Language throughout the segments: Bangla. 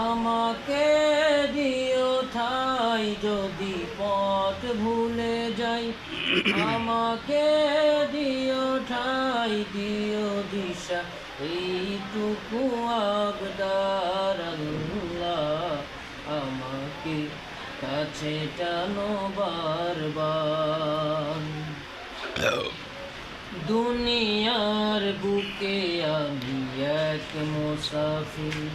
আমাকে দিও ঠাই যদি পথ ভুলে যাই। আমাকে দিও ঠাই, দিও দিশা, এইটুকু আল্লাহ আমাকে কাছে টানো বারবার। দুনিয়ার বুকে আমি এক মুসাফির।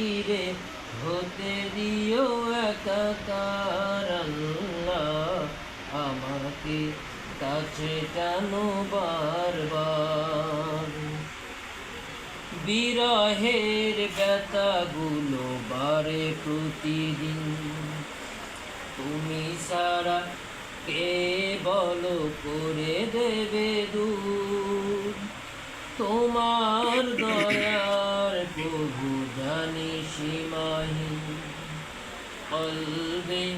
জিকিরে হতে দিও একাকার আমাকে কাছে টানো বারবার। বিরহের ব্যথাগুলো বারে প্রতিদিন। তুমি সারা কে বলো করে দেবে দূর? তোমার দয়ার প্রভু জানি সীমাহীন কলবে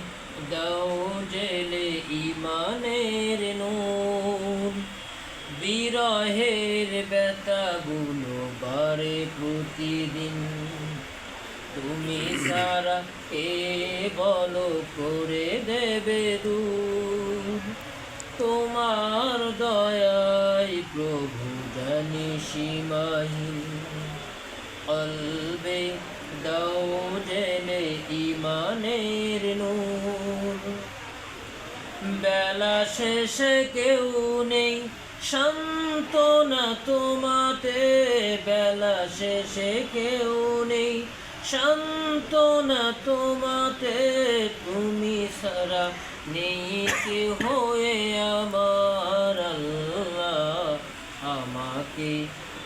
দাও জেলে ইমানের নূর। বিরহের ব্যথাগুলো বারে প্রতিদিন। তুমি সারা কে বলো করে দেবে দূর। তোমার দয়াই প্রভু জানি সীমাহীন। কলবে দাও জেনে ইমানের নূর। বেলা শেষে কেউ নেই, সান্ত্বনা তোমাতে। বেলা শেষে কেউ নেই, সান্ত্বনা তোমাতে। তুমি সারা নেই কি হয়ে আমার আল্লাহ। আমাকে